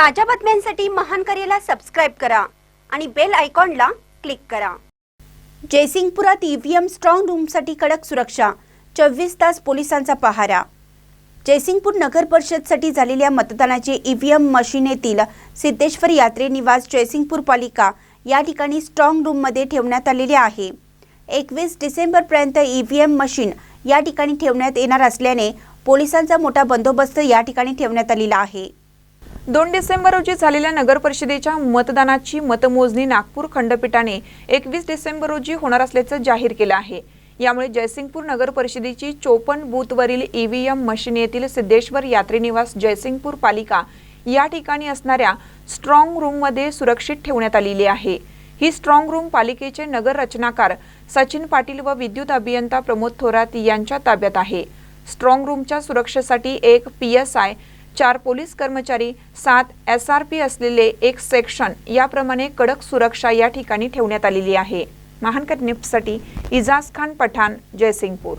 ताज्या बातम्यांसाठी महान करेला सबस्क्राईब करा आणि बेल आयकॉनला क्लिक करा. जयसिंगपुरात ईव्हीएम स्ट्रॉंग रूमसाठी कडक सुरक्षा चोवीस तास पोलिसांचा पहारा. जयसिंगपूर नगर परिषदसाठी झालेल्या मतदानाचे ईव्हीएम येथील सिद्धेश्वर यात्रे निवास जयसिंगपूर पालिका या ठिकाणी स्ट्रॉंग रूममध्ये ठेवण्यात आलेले आहे. एकवीस डिसेंबरपर्यंत ईव्हीएम मशीन या ठिकाणी ठेवण्यात येणार असल्याने पोलिसांचा मोठा बंदोबस्त या ठिकाणी ठेवण्यात आलेला आहे. दोन डिसेंबर रोजी झालेल्या नगर परिषदेच्या मतदानाची मतमोजणी नागपूर खंडपीठाने एकवीस डिसेंबर रोजी होणार असल्याचं जाहीर केलं आहे. यामुळे जयसिंगपूर नगर परिषदेची चोपन्न बूथवरील ईव्हीएम मशीन येथील सिद्धेश्वर यात्रेनिवास जयसिंगपूर पालिका या ठिकाणी असणाऱ्या स्ट्रॉंग रूममध्ये सुरक्षित ठेवण्यात आलेली आहे. ही स्ट्रॉंग रूम पालिकेचे नगर रचनाकार सचिन पाटील व विद्युत अभियंता प्रमोद थोरात यांच्या ताब्यात आहे. स्ट्रॉंग रूमच्या सुरक्षेसाठी एक पी एस आय चार पोलीस कर्मचारी सात एस आर पी असलेले एक सेक्शन याप्रमाणे कडक सुरक्षा या ठिकाणी ठेवण्यात आलेली आहे. महानकर निफ्टसाठी इजाज खान पठाण जयसिंगपूर.